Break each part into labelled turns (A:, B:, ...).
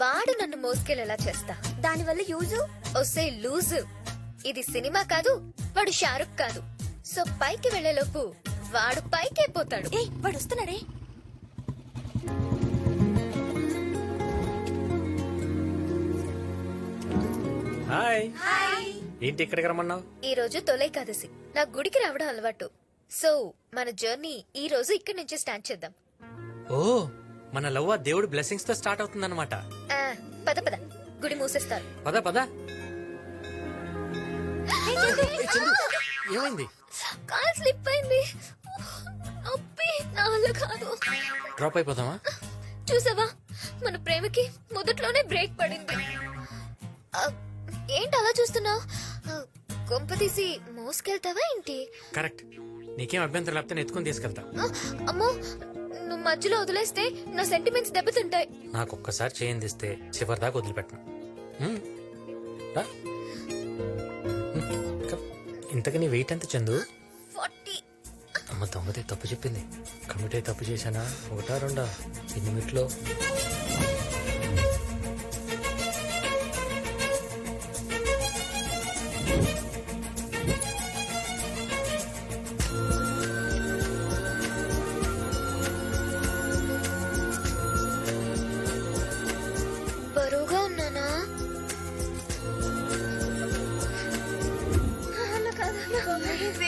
A: వాడు నన్ను మోసుకెళ్ళేలా చేస్తా.
B: దానివల్ల యూజు?
A: ఒసే లూజు. ఇది సినిమా కాదు వాడు షారుఖ్ కాదు. సో పైకి వెళ్ళేలోపు వాడు పైకి అయిపోతాడు
B: ఏ వాడు వస్తున్నాడే
C: హాయ్. ఏంటి ఇక్కడికి రమ్మన్నావు?
A: ఈ రోజు తొలైకాదశి నా గుడికి రావడం అలవాటు. సో మన జర్నీ ఈ రోజు ఇక్కడి నుంచి స్టార్ట్ చేద్దాం.
C: ఓ మన లవ్వ దేవుడు బ్లెస్సింగ్స్తో స్టార్ట్ అవుతుందన్నమాట.
A: ఆ, పద పద. గుడి మూసేస్తారు.
C: పద పద. చందు, ఏమైంది?
A: కాల్ స్లిప్ అయింది. నొప్పి నా వల్ల కాదు.
C: డ్రాప్ అయిపోదామా?
A: చూసావా? మన ప్రేమకి మొదట్లోనే బ్రేక్ పడింది. ఆ, ఏంటి అలా చూస్తున్నావు? కొంప తీసి మోసుకెళ్తావా ఏంటి?
C: కరెక్ట్ నీకేం అభ్యంతరం లేకపోతే నేను ఎత్తుకొని తీసుకెళ్తా.
A: ఆ, అమ్మో నువ్వు మధ్యలో వదిలేస్తే నా సెంటిమెంట్స్ దెబ్బతింటాయి
C: నాకు ఒక్కసారి చేయందిస్తే చివరి దాకా వదిలిపెట్టను హ్మ్. రా. హ్మ్. కమ్. ఇంతకీ నీ వెయిట్ ఎంత చందు
A: ఫార్టీ
C: అమ్మ దొంగతే తప్పు చెప్పింది కమిటే తప్పు చేశానా ఒకటా రెండా ఎన్ని మిట్లో
A: కాదు,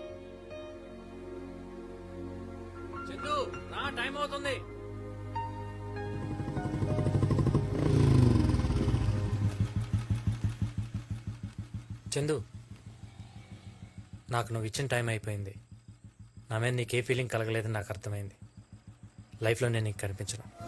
C: చందు నా టైం అవుతుంది. చందు నాకు నువ్వు ఇచ్చిన టైం అయిపోయింది. నా మీద నీకే ఫీలింగ్ కలగలేదని నాకు అర్థమైంది. లైఫ్లో నేను నీకు కనిపించను.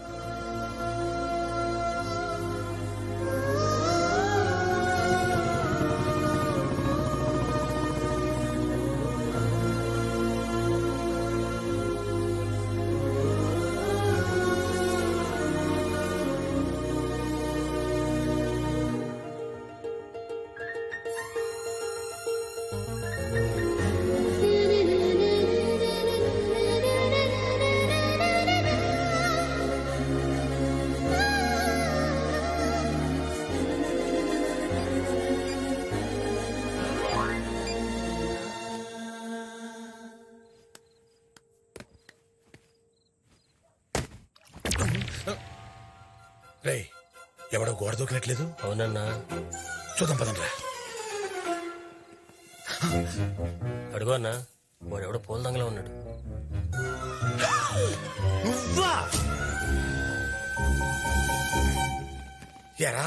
D: రే ఎవడో గోడ దూకినట్లేదు
E: అవునన్నా.
D: చూద్దాం పదండ్రా
E: అడుగు అన్నా వాడెవడో పూల దంగలో ఉన్నాడు.
D: నువ్వా? ఎరా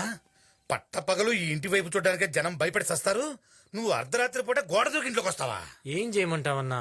D: పట్టపగలు ఈ ఇంటి వైపు చూడడానికి జనం భయపడి సస్తారు. నువ్వు అర్ధరాత్రి పూట గోడ దూకి ఇంట్లోకి వస్తావా
C: ఏం చేయమంటావన్నా?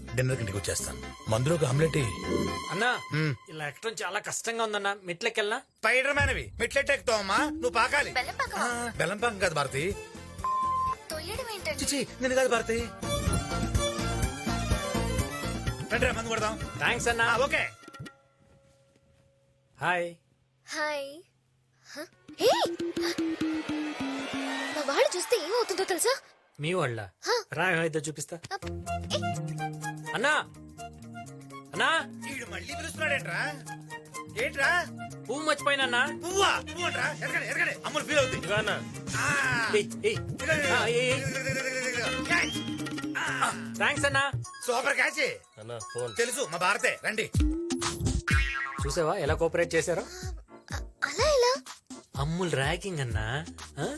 D: డిన్నర్ ఇంటికి వచ్చేస్తాను. మందులో ఒక ఆమ్లెట్.
C: అన్నా ఇలా ఎక్కడం చాలా కష్టంగా ఉందన్నా. మెట్లకెళ్ళా
D: స్పైడర్ మ్యాన్ అవి మెట్లెట్ ఎక్కుతావమ్మా నువ్వు పాకాలి.
A: బెల్లం పాకమా?
D: ఆ, బెల్లం పాకం కాదు భారతి.
A: తొయ్యడం ఏంటండి?
D: చిచి నేను కాదు భారతి. రండి రా, మందు కొడదాం.
C: థ్యాంక్స్ అన్నా.
D: ఆ, ఓకే.
C: హాయ్.
A: హాయ్. హ? హే! మా వాడు చూస్తే ఏమవుతుందో తెలుసా?
C: మీ వాళ్ళ? రా ఏమైతే చూపిస్తా.
A: అప్.
C: అన్నా! అన్నా!
D: వీడు మళ్ళీ పిలుస్తున్నాడేంట్రా? ఏంట్రా?
C: పువ్వు మర్చిపోయినా
D: పువ్వా? పువ్వు అంట్రా ఎరగడే ఎరగడే. అమ్ములు ఫీల్ అవుతుంది
E: ఇదిగో
D: ఆ. క్యాచ్.
C: థ్యాంక్స్ అన్నా.
D: Super catch.
E: అన్న ఫోన్
D: తెలుసు మా భారతే. రండి.
C: చూసావా ఎలా కోఆపరేట్ చేశారో?
A: అలా ఎలా?
C: అమ్ముల్ ర్యాగింగ్ అన్నా. ఆ?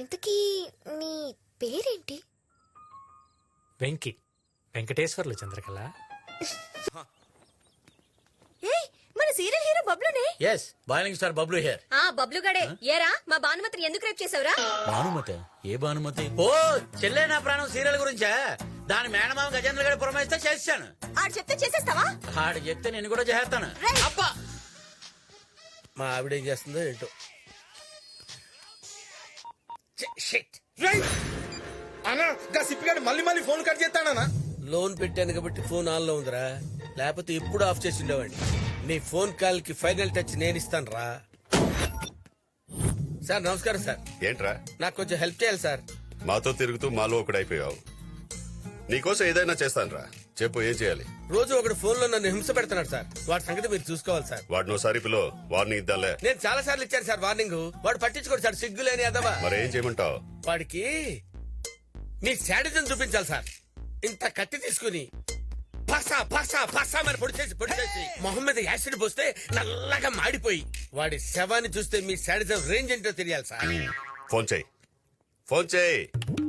A: ఇంతకీ నీ పేరేంటి?
C: వెంకి. వెంకటేశ్వర్లు చంద్రకళ.
B: మన serial hero బబ్లునే?
D: Yes boiling star Bablu here
B: ఆ బబ్లు గడే. ఏరా మా భానుమతిని ఎందుకు రేపు చేసావురా
D: భానుమతి? ఏ భానుమతి?
F: ఓ చెల్లె నా ప్రాణం సీరియల్ గురించా? దాని మేనమామ గజేంద్ర గారి పురమాయిస్తే చేస్తాను
B: ఆడు చెప్తే చేసేస్తావా?
F: ఆడు చెప్తే నేను కూడా చేస్తాను. అబ్బా!
D: మా ఆవిడ ఏం చేస్తుందో ఏంటో.
G: అన్నా గా సిప్పిగాడు మళ్ళీ మళ్ళీ ఫోన్ కట్ చేస్తాడనా లోన్ పెట్టాను కాబట్టి ఫోన్ ఆన్లో ఉందిరా. లేకపోతే ఎప్పుడు ఆఫ్ చేసి ఉండేవాడిని. నీ ఫోన్ కాల్కి ఫైనల్ టచ్ నేను ఇస్తాను రా సార్ నమస్కారం సార్.
H: ఏంట్రా?
G: నాకు కొంచెం హెల్ప్ చేయాలి సార్.
H: మాతో తిరుగుతూ మాలో ఒకడైపోయావు నీకోసం ఏదైనా చేస్తానురా చెప్పు ఏం చేయాలి?
G: రోజు ఒకడు ఫోన్లో నన్ను హింస పెడుతున్నాడు సార్. వాడి సంగతి మీరు చూసుకోవాలి సార్.
H: వాడిని ఒకసారి పిలో వార్నింగ్ ఇద్దాంలే.
G: నేను చాలా సార్లు ఇచ్చాను సార్ వార్నింగ్. వాడు పట్టించుకోడు సార్ సిగ్గులేని అదవా.
H: మరేం చేయమంటావు?
G: వాడికి మీ శాడిజం చూపించాలి సార్. ఇంత కత్తి తీసుకుని పసా పసా పసా మరి పొడి చేసి పొడి చేసి మొహం మీద యాసిడ్ పోస్తే నల్లగా మాడిపోయి వాడి శవాన్ని చూస్తే మీ శాడిజం రేంజ్ ఏంటో తెలియాలి సార్.
H: ఫోన్ చేయి. ఫోన్ చేయి.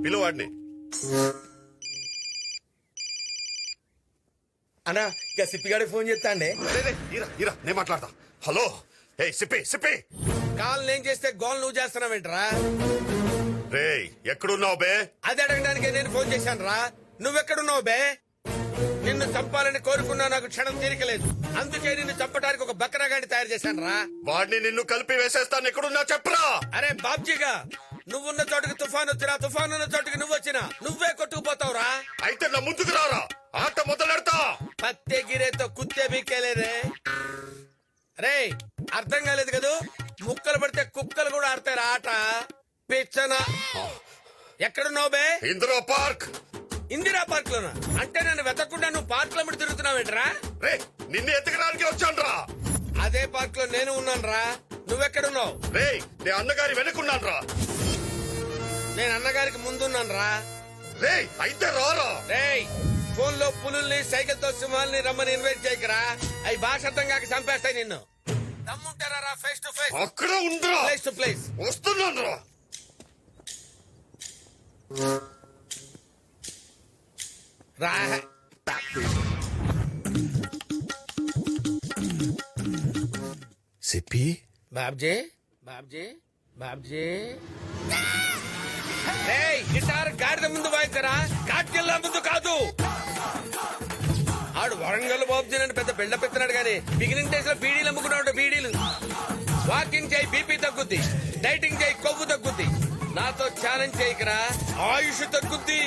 H: పిలు వాడిని
G: అన్నా ఇక సిప్పిగాడి ఫోన్ చేస్తా అండి.
H: రే, రే, ఈరా, ఈరా, నేను మాట్లాడతా. హలో ఏ సిప్పి సిప్పి.
G: కాల్ నేను చేస్తే గోల్ నువ్వు చేస్తున్నావేంట్రా
H: రే ఎక్కడున్నావు బే?
G: అది అడగడానికి నేను ఫోన్ చేశాను రా. నువ్వెక్కడున్నావు బే? నిన్ను చంపాలని కోరుకున్నా నాకు క్షణం తీరికలేదు. అందుకే నిన్ను చంపడానికి ఒక బక్రాగాడి తయారు చేశాను రా.
H: వాడిని నిన్ను కలిపి వేసేస్తాను. ఎక్కడున్నా చెప్పరా.
G: అరే బాబ్జీగా. నువ్వున్న చోటుకి తుఫాన్ వచ్చినా తుఫాన్ ఉన్న చోటుకి నువ్వు వచ్చినా నువ్వే కొట్టుకుపోతావురా.
H: అయితే నా ముందుకు రారా. ఆట మొదలెడతా.
G: పత్తే గిరేతో కుత్తే బీకేలేరే రే. అర్థం కాలేదు కదూ? ముక్కలు పడితే కుక్కలు కూడా ఆడతారు ఆట. పిచ్చన. ఎక్కడున్నావు బే?
H: ఇందిరా పార్క్.
G: ఇందిరా పార్క్ లోనా అంటే నన్ను వెతకుండా నువ్వు పార్క్లో తిరుగుతున్నావేంట్రా
H: రే నిన్ను ఎతకడానికి వచ్చానురా.
G: అదే పార్క్లో నేను ఉన్నాను రా నువ్వెక్కడున్నావు?
H: రే నే అన్నగారి వెనుకున్నాను రా
G: నేను అన్నగారికి ముందున్నాను రా
H: రే అయితే రారా.
G: రేయ్ ఫోన్లో పులుల్ని సైకిల్తో సింహాల్ని రమ్మని ఇన్వైట్ చేయకరా. అవి భాష అర్థం కాక చంపేస్తాయి నిన్ను. దమ్ముంటారా రా ఫేస్ టు ఫేస్
H: అక్కడ ఉందిరా
G: ప్లేస్ టు ప్లేస్
H: వస్తున్నాను రా.
G: రా.
D: సిప్పి?
G: బాబ్జీ బాబ్జీ బాబ్జీ. గిటార్ గాడిద ముందు వాయించరా? కాట్కెళ్ళ ముందు కాదు. ఆడు వరంగల్ బాబుజీ అని పెద్ద బిల్డ పెడుతున్నాడు గానీ బిగినింగ్ డేస్లో బీడీలు అమ్ముకున్నాడు బీడీలు. వాకింగ్ చేయి బీపీ తగ్గుద్ది డైటింగ్ చేయి కొవ్వు నాతో ఛాలెంజ్ చేయకరా ఆయుష్ తగ్గుద్ది.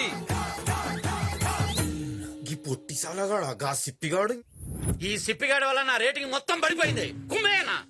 I: ఈ పొట్టి సాలగాడు గా సిప్పిగాడు.
F: ఈ సిప్పిగాడి వల్ల నా రేటింగ్ మొత్తం పడిపోయింది. కుమ్మేనా?